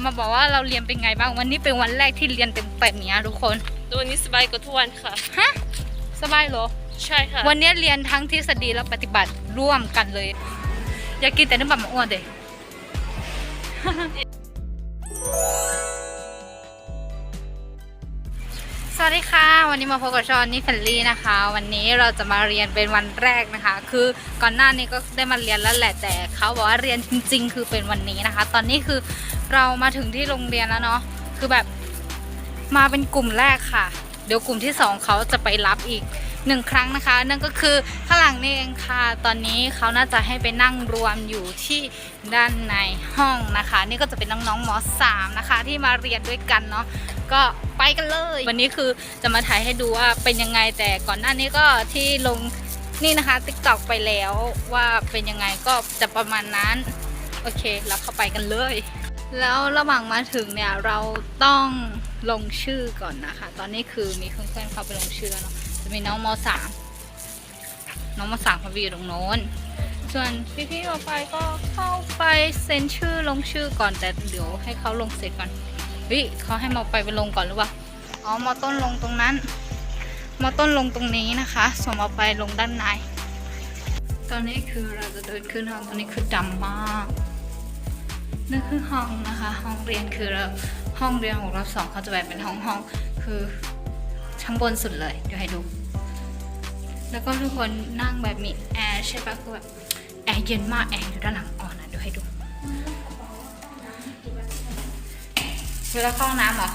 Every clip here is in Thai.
จะมาบอกว่าเราเรียนเป็นไงบ้าง วันนี้เป็นวันแรกที่เรียนเต็มเต็มๆเนี้ยทุกคนวันนี้สบายกว่าทุกวันค่ะ ฮะ สบายเหรอ ใช่ค่ะ วันนี้เรียนทั้งทฤษฎีและปฏิบัติร่วมกันเลย อยากกินแต่น้ำบัตรมาอ้วนเด็ สวัสดีค่ะ วันนี้มาพบกับชอนนี่แฟนลี่นะคะ วันนี้เราจะมาเรียนเป็นวันแรกนะคะ คือก่อนหน้านี้ก็ได้มาเรียนแล้วแหละแต่เขาบอกว่าเรียนจริง ๆ คือเป็นวันนี้นะคะ ตอนนี้คือเรามาถึงที่โรงเรียนแล้วเนาะคือแบบมาเป็นกลุ่มแรกค่ะ เดี๋ยวกลุ่มที่สองเขาจะไปรับอีก หนึ่งครั้งนะคะ นั่นก็คือข้างหลังนี่เองค่ะ ตอนนี้เขาน่าจะให้ไปนั่งรวมอยู่ที่ด้านในห้องนะคะ นี่ก็จะเป็นน้องๆมสามนะคะ ที่มาเรียนด้วยกันเนาะก็ไปกันเลย วันนี้คือจะมาถ่ายให้ดูว่าเป็นยังไงแต่ก่อนหน้านี้ก็ที่ลงนี่นะคะติ๊กตอกไปแล้วว่าเป็นยังไงก็จะประมาณนั้น โอเคเราเข้าไปกันเลย แล้วระหว่างมาถึงเนี่ยเราต้องลงชื่อก่อนนะคะ ตอนนี้คือมีเพื่อนๆเข้าไปลงชื่อแล้วเนาะ มีน้องมสามน้องมสามเขาไปอยู่ตรงโน้น ส่วนพี่ๆออไปก็เข้าไปเซ็นชื่อลงชื่อก่อนแต่เดี๋ยวให้เขาลงเสร็จก่อนเฮ้ยเขาให้มอไปไปลงก่อนหรือเปล่าอ๋อมอต้นลงตรงนั้น มอต้นลงตรงนี้นะคะ ส่วนมอไปลงด้านใน ตอนนี้คือเราจะเดินขึ้นห้องตอนนี้คือดำมากนี่คือห้องนะคะ ห้องเรียนคือเราห้องเรียนของเราสองเขาจะแบ่งเป็นห้องห้องคือชั้นบนสุดเลยเดี๋ยวให้ดู แล้วก็ทุกคนนั่งแบบมีแอร์ใช่ปะคือแบบแอร์เย็นมากแอร์อยู่ด้านหลังอ่อนนะเดี๋ยวให้ดูเวลาเข้าห้องน้ำเหรอ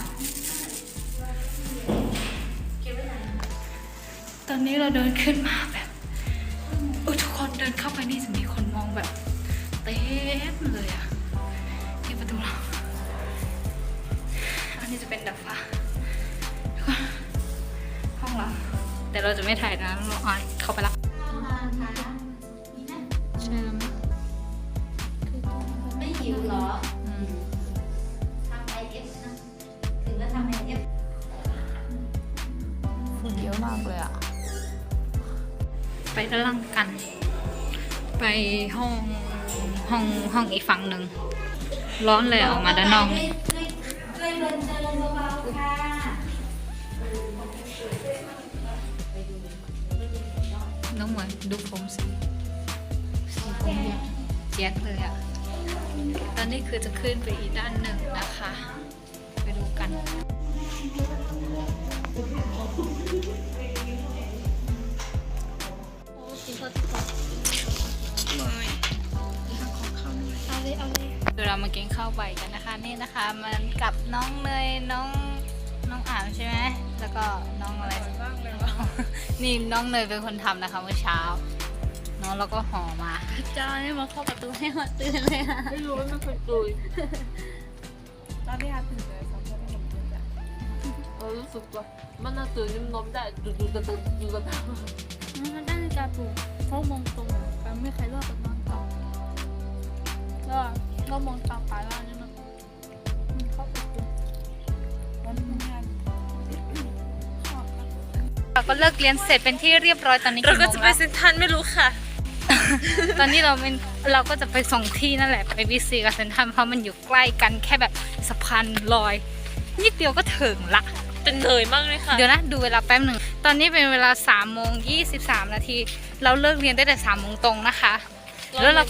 ตอนนี้เราเดินขึ้นมาแบบเออทุกคนเดินเข้าไปนี่จะมีคนมองแบบเต็มเลยอะที่ประตูเราอันนี้จะเป็นดับฟ้า แต่เราจะไม่ถ่ายนะเราอายเข้าไปละใช่แล้วมั้ยไม่หิวเหรออืมทำไอเอฟนะถึงแล้วทำไอเอฟฝุ่นเยอะมากเลยอะไปด้านล่างกัน ไปห้องห้องห้องอีกฝั่งหนึ่งร้อนเลยออกมาด้านนอก ช่วยช่วยช่วยเดินเดินเบาๆค่ะ น้องเหมือนดูผมสิสีผมแบบเจี๊ยดเลยอะตอนนี้คือจะขึ้นไปอีกด้านหนึ่งนะคะ ไปดูกันเอาเลยเอาเลยคือเรามากินข้าวใบกันนะคะ นี่นะคะ มันกับน้องเนยน้อง องอ่ามใช่ไหมแล้วก็น้องอะไรบ้างเลยนี่น้องเนยเป็นคนทำนะคะเมื่อเช้าน้องแล้วก็ห่อมาเจ้านี่มาเข้าประตูให้มาตื่นเลยอะไม่รู้ว่ามันคือตุยตอนที่อาตื่นเลยสองคนไม่เห็นตื่นจ้ะเรารู้สึกว่ามันน่าตื่นนิ่มนมได้ดูดูดูดูดูดูมันได้นาฬิกาปลุกเขามองตรงอะแต่ไม่ใครรอดจากนอนต่อแล้วก็มองตามไปแล้วนี่มันมัน เราก็เลิกเรียนเสร็จเป็นที่เรียบร้อยตอนนี้เรากี่โมก็งจะไปแล้วเซ็นทรันไม่รู้ค่ะ ตอนนี้เราเป็นเราก็จะไปส่งที่นั่นแหละไปวิซีกับเซนทรัลเพราะมันอยู่ใกล้กันแค่แบบสะพานลอย นิดเดียวก็ถึงละเป็นเหนื่อยมากเลยค่ะ เดี๋ยวนะดูเวลาแป๊บหนึ่ง ตอนนี้เป็นเวลา3ามโมงยีนาที เราเลิกเรียนได้แต่3ามโมงตรงนะคะ แล้วเรา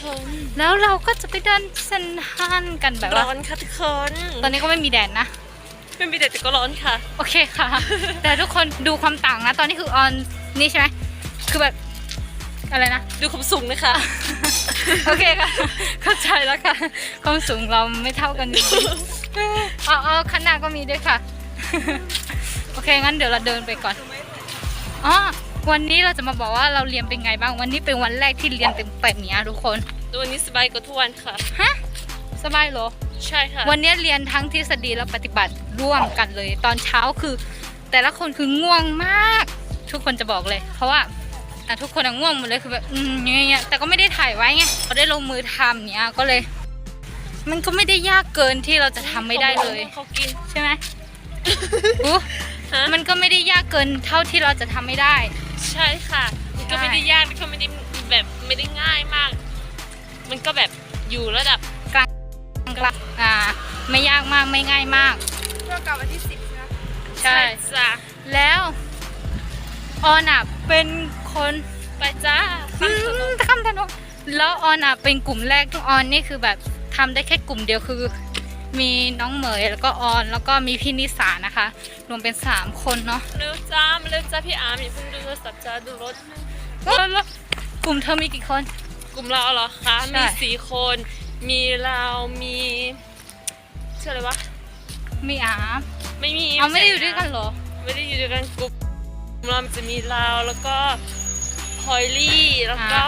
ชนแล้วเราก็จะไปเดินเซนทรันกันแบบว่าร้อนค่ะทุกคน ตอนนี้ก็ไม่มีแดดนะ ไม่มีแดดแต่ก็ร้อนค่ะ โอเคค่ะ แต่ทุกคนดูความต่างนะ ตอนนี้คือออนนี่ใช่ไหมคือแบบอะไรนะ ดูความสูงนะคะ โอเคค่ะ เข้าใจแล้วค่ะ ความสูงเราไม่เท่ากันจริงๆเอาเอาข้างหน้าก็มีด้วยค่ะ โอเค งั้นเดี๋ยวเราเดินไปก่อนอ๋อวันนี้เราจะมาบอกว่าเราเรียนเป็นไงบ้าง วันนี้เป็นวันแรกที่เรียนเต็มเต็มๆเนี้ยทุกคนวันนี้สบายกว่าทุกวันค่ะ ฮะ สบายเหรอ ใช่ค่ะวันนี้เรียนทั้งทฤษฎีและปฏิบัติร่วมกันเลย ตอนเช้าคือ แต่ละคนคือง่วงมาก ทุกคนจะบอกเลย เพราะว่าอะทุกคนอะง่วงหมดเลยคือแบบอืมอย่างเงี้ยแต่ก็ไม่ได้ถ่ายไว้ไงเราได้ลงมือทำเนี้ยก็เลย มันก็ไม่ได้ยากเกินที่เราจะทำไม่ได้เลย เขากิน ใช่ไหมอู้ฮะ มันก็ไม่ได้ยากเกินเท่าที่เราจะทำไม่ได้ ใช่ค่ะ มันก็ใช่ไม่ได้ยากมันก็ไม่ได้แบบไม่ได้ง่ายมาก มันก็แบบอยู่ระดับก ลางกลางอ่าไม่ยากมากไม่ง่ายมากก็กลับวันที่สิบนะใช่จ้ะแล้วออนอะเป็นคนไปจ้าอืมข้ามถนนแล้วออนอะเป็นกลุ่มแรกทุกออนนี่คือแบบทำได้แค่กลุ่มเดียวคือ มีน้องเหมยแล้วก็ออนแล้วก็มีพี่นิสานะคะ รวมเป็นสามคนเนาะเร็วจ้ามาเร็วจ้าพี่อาร์มอย่าเพิ่งดูโทรศัพท์จ้าดูรถแล้วแล้วกลุ่มเธอมีกี่คน กลุ่มเราเหรอคะใช่มีสี่คน มีเรามีชื่ออะไรวะมีอาไม่มีเอาไม่ได้อยู่ใช่ด้วยกันเหรอ ไม่ได้อยู่ด้วยกันกลุ่มเรามันจะมีเราแล้วก็พลอยลี่แล้วก็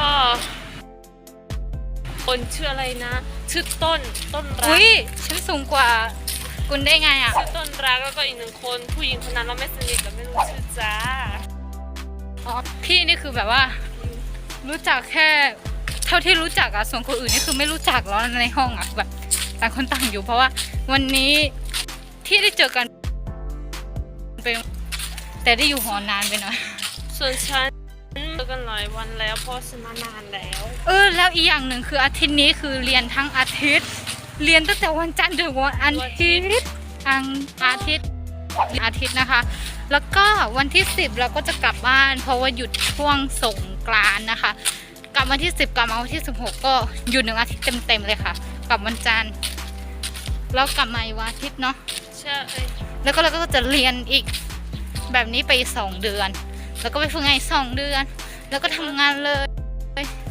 คนชื่ออะไรนะ ชื่อต้นต้นรักอุ้ยฉันสูงกว่าคุณได้ไงอะชื่อต้นรักแล้วก็อีกหนึ่งคนผู้หญิงคนนั้นเราไม่สนิทกับไม่รู้ชื่อจ้าอ๋อพี่นี่คือแบบว่า รู้จักแค่ เท่าที่รู้จักอะส่วนคนอื่นนี่คือไม่รู้จักแล้วในห้องอะแบบต่างคนต่างอยู่เพราะว่าวันนี้ที่ได้เจอกันเป็นแต่ได้อยู่หอนานไปหน่อยส่วนฉันเจอกันหลายวันแล้วเพราะฉันมานานแล้ว เออ แล้วอีกอย่างหนึ่งคืออาทิตย์นี้คือเรียนทั้งอาทิตย์ เรียนตั้งแต่วันจันทร์ถึงวันอาทิตย์อังอาทิตย์อาทิตย์นะคะ แล้วก็วันที่ 10 เราก็จะกลับบ้าน เพราะว่าหยุดช่วงสงกรานต์นะคะ กลับวันที่ 10 กลับมาวันที่ 16 ก็หยุดหนึ่งอาทิตย์เต็มๆเลยค่ะ กลับวันจันทร์แล้วกลับมาอีกวันอาทิตย์เนาะใช่แล้วก็เราก็จะเรียนอีกแบบนี้ไปอีกสองเดือน แล้วก็ไปฝึกงานอีกสองเดือน แล้วก็ทำงานเลย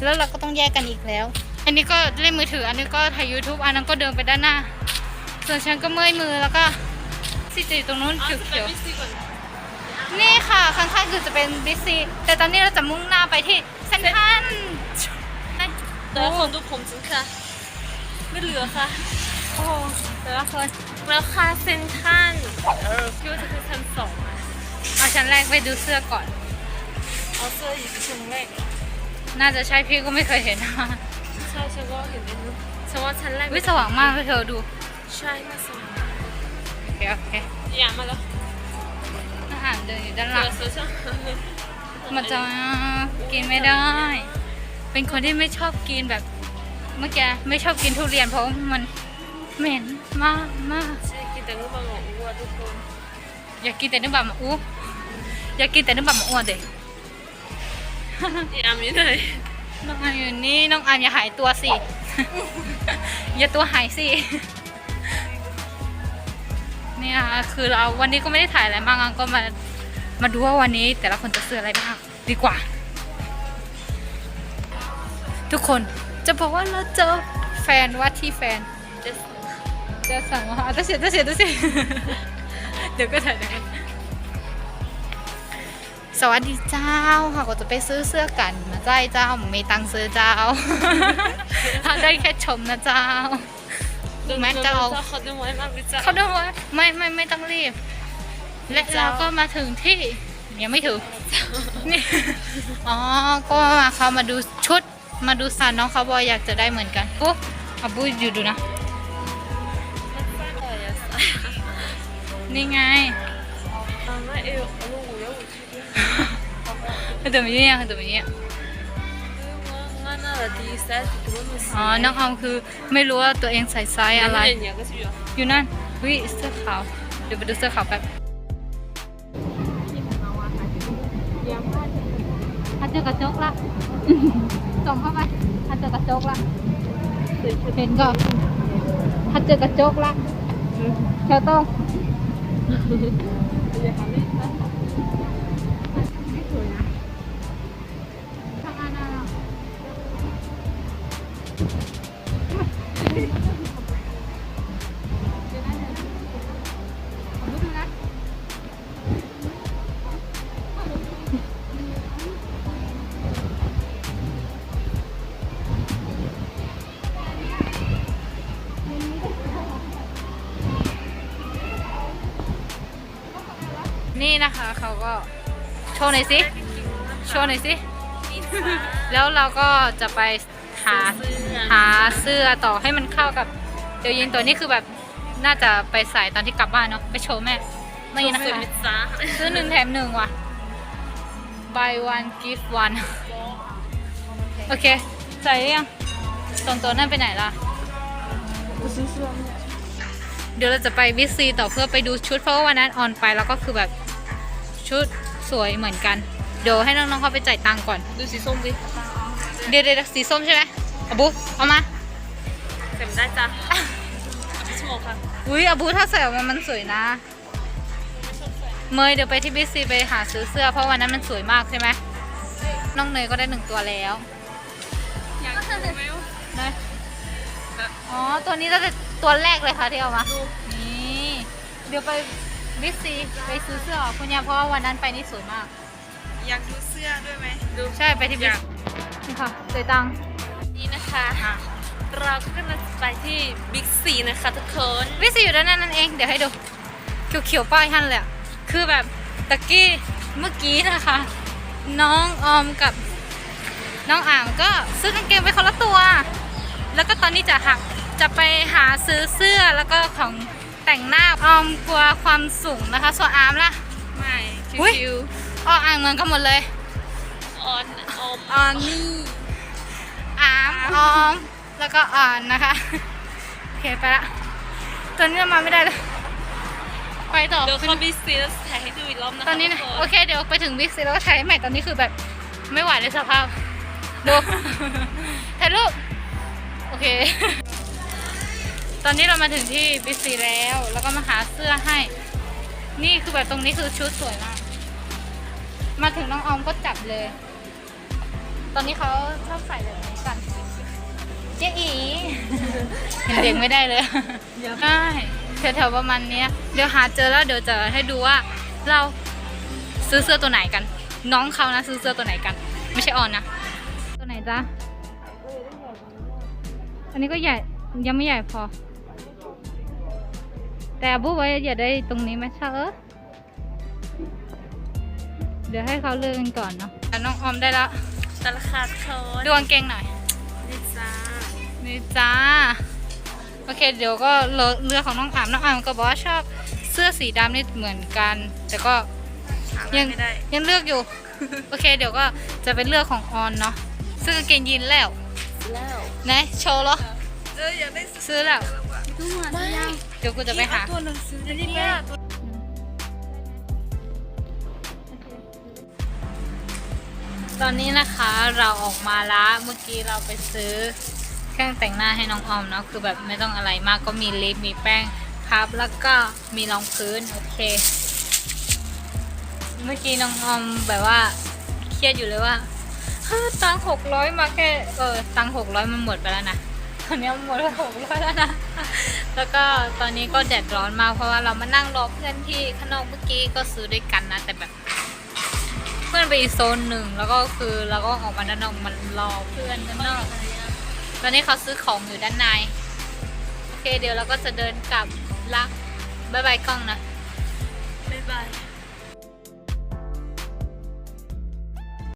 แล้วเราก็ต้องแยกกันอีกแล้ว อันนี้ก็เล่นมือถือ อันนี้ก็ถ่าย YouTube อันนั้นก็เดินไปด้านหน้า ส่วนฉันก็เมื่อยมือแล้วก็สิจะอยู่ตรงนู้นอ๋อจะไปเขียวบิสซี่ก่อนๆนี่ค่ะข้างๆคือจะเป็นบิซีแต่ตอนนี้เราจะมุ่งหน้าไปที่เซนทรัล แต่ละคนดูผมฉันค่ะ ไม่เหลือค่ะ โอ้โหแต่ละคนแล้วค่าเซ็นทรัลเออคิดว่าจะคือชั้นสองอะเอาชั้นแรกไปดูเสื้อก่อน เอาเสื้ออยู่ที่ชั้นแรกเหรอน่าจะใช่พี่ก็ไม่เคยเห็นใช่ฉันก็เห็นในรูปฉันว่าชั้นแรกวิสว่างมากเลยเธอดู ใช่น่าสนโอเคโอเคอย่ามาแล้วอาหารเดินอยู่ด้านหเจลังอเสื้อช่างมันจะกินไม่ได้ เป็นคนที่ไม่ชอบกินแบบเมื่อกี้ไม่ชอบกินทุเรียนเพราะมันเหม็นมากมากใช่กินแต่ลูกบอลของวัวทุกคนอยากกินแต่เนื้อบะหมาอู้อยากกินแต่เนื้อบะหมาอ้วนเด็กอย่ามีไหนน้องอันอยู่นี่น้องอันอย่าหายตัวสิอย่าตัวหายสิเนี่ยคือเราวันนี้ก็ไม่ได้ถ่ายอะไรมากงั้นก็มามาดูว่าวันนี้แต่ละคนจะซื้ออะไรบ้างดีกว่า ทุกคนจะบอกว่าเราเจอแฟนว่าที่แฟนจะจะสั่งว่าอะจะเสียจะเสียจะเสียเดี๋ยวก็ถ่ายเดี๋ยวก็สวัสดีเจ้าค่ะก็จะไปซื้อเสื้อกันมาใจเจ้าไม่มีตังค์ซื้อเจ้าได้แค่ชมนะเจ้าดูไหมเจ้าเขาดูไว้มากเลยจ้าเขาดูว่าไม่ไม่ไม่ต้องรีบ และเจ้าเราก็มาถึงที่ยังไม่ถึงนี่อ๋อก็มาเขามาดูชุด มาดูสานน้องเขาบอยอยากจะได้เหมือนกันปุ๊บอาบุ้ยอยู่ดูนะ นี่ไงเดี๋ยวมีเนี่ยเดี๋ยวมีเนี่ยอ๋อน้องออมคือไม่รู้ว่าตัวเองใส่ไซส์อะไร อยู่นั่นวิเสื้อขาว เดี๋ยวไปดูเสื้อขาวแป๊บอาจจะกระจกละ ส่งเข้าไปถ้าเจอกระจกละเห็นก็ถ้าเจอกระจกละเธอต้อง ว์หน่อยสิ โชว์หน่อยสิ แล้วเราก็จะไปหาหาเสื้อต่อให้มันเข้ากับเดี๋ยวยินตัวนี้คือแบบน่าจะไปใส่ตอนที่กลับบ้านเนาะไปโชว์แม่นี่นะคะจ้าซื้อหนึ่งแถมหนึ่งว่ะ buy one give one โอเค ใส่หรือยังส่งตัวนั่นไปไหนล่ะเดี๋ยวเราจะไปบิ๊กซีต่อเพื่อไปดูชุดเพราะว่าวันนั้นออนไปแล้วก็คือแบบชุด สวยเหมือนกัน เดี๋ยวให้น้องๆเขาไปจ่ายตังค์ก่อน ดูสีส้มดิเดี๋ยวเดี๋ยวสีส้มใช่ไหมอาบูเอามาเต็มได้จ้ะพี่ชั่วโมงค่ะอุ้ยอาบูถ้าใส่ออกมามันสวยนะ เมยเดี๋ยวไปที่บิ๊กซีไปหาซื้อเสื้อเพราะวันนั้นมันสวยมากใช่ไหมน้องเนยก็ได้หนึ่งตัวแล้วอยากดูไหมได้อ๋อตัวนี้ตั้งแต่ตัวแรกเลยค่ะที่เอามานี่เดี๋ยวไป บิ๊กซีไปซื้อเสื้อคุณยาเพราะว่าวันนั้นไปนี่สวยมาก อยากดูเสื้อด้วยไหมดูใช่ไปที่บิ๊กนี่ค่ะเสียตังค์นี่นะคะ เราก็กำลังจะไปที่บิ๊กซีนะคะทุกคนบิ๊กซีอยู่ด้านนั้นนั่นเองเดี๋ยวให้ดูเขียวๆป้ายท่านเลยอะคือแบบตะกี้เมื่อกี้นะคะ น้องออมกับน้องอ่างก็ซื้อกางเกงไปคนละตัว แล้วก็ตอนนี้จะหักจะไปหาซื้อเสื้อแล้วก็ของ แต่งหน้าออมกลัวความสูงนะคะ ส่วนอาร์มล่ะ ไม่อุ๊ย ชิวอ้ออ่างเหมือนกันหมดเลย ๆออนอมออนนี่อาร์มออม แล้วก็อ่อนนะคะ โอเคไปละตอนนี้เรามาไม่ได้เลยไปต่อ เดี๋ยวเข้าบิ๊กซีแล้วถ่ายให้ดูอีกรอบนะคะตอนนี้นะทุกคโอเคเดี๋ยวไปถึงบิ๊กซีแล้วก็ใช้ใหม่ตอนนี้คือแบบไม่ไหวเลยสภาพ ดู ถ่ายรูปโอเค ตอนนี้เรามาถึงที่บิ๊กซีแล้ว แล้วก็มาหาเสื้อให้ นี่คือแบบตรงนี้คือชุดสวยมาก มาถึงน้องออมก็จับเลย ตอนนี้เขาชอบใส่แบบนี้กันเจ๊อีเห็นเด็กไม่ได้เลยใช่แถวๆประมาณเนี้ยเดี๋ยวหาเจอแล้วเดี๋ยวจะให้ดูว่าเราซื้อเสื้อตัวไหนกัน น้องเขานะซื้อเสื้อตัวไหนกัน ไม่ใช่ออนนะ ตัวไหนจ๊ะอันนี้ก็ใหญ่ยังไม่ใหญ่พอ แต่บูไว้อย่าได้ตรงนี้ไหมเชอเดี๋ยวให้เขาเลือกกันก่อนเนาะอะน้องออมได้แล้วแต่ราคาโทนดูกางเกงหน่อย นี่จ้านี่จ้า โอเค เดี๋ยวก็เลเลือกของน้องอามน้องอามก็บอกว่าชอบเสื้อสีดำนี่เหมือนกัน แต่ก็หายังไม่ได้ ยังเลือกอยู่ โอเค เดี๋ยวก็จะเป็นเลือกของออนเนาะซื้อกางเกงยีนแล้วแล้วไหนโชว์เหรอเอออยากได้ซื้อแล้ว ดูเหมือนจะยัง เดี๋ยวกูจะไปหา ตัวหนังสือเนี่ยตอนนี้นะคะเราออกมาละเมื่อกี้เราไปซื้อเครื่องแต่งหน้าให้น้องออมเนาะคือแบบไม่ต้องอะไรมากก็มีลิปมีแป้งพับแล้วก็มีรองพื้นโอเค เมื่อกี้น้องออมแบบว่าเครียดอยู่เลยว่าเฮ้ยตังหกร้อยมาแค่เออตังหกร้อยมันหมดไปแล้วนะต อนนี้หมดไปหกร้อยแล้วนะ แล้วก็ตอนนี้ก็แดดร้อนมากเพราะว่าเรามานั่งรอเพื่อนที่ข้างนอกเมื่อกี้ก็ซื้อด้วยกันนะ แต่แบบ เพื่อนไปอีกโซนหนึ่งแล้วก็คือเราก็ออกมาด้านนอกมันรอเพื่อนด้านนอกตอนนี้เขาซื้อของอยู่ด้านในโอเคเดี๋ยวเราก็จะเดินกลับละบายบายกล้องนะบายบาย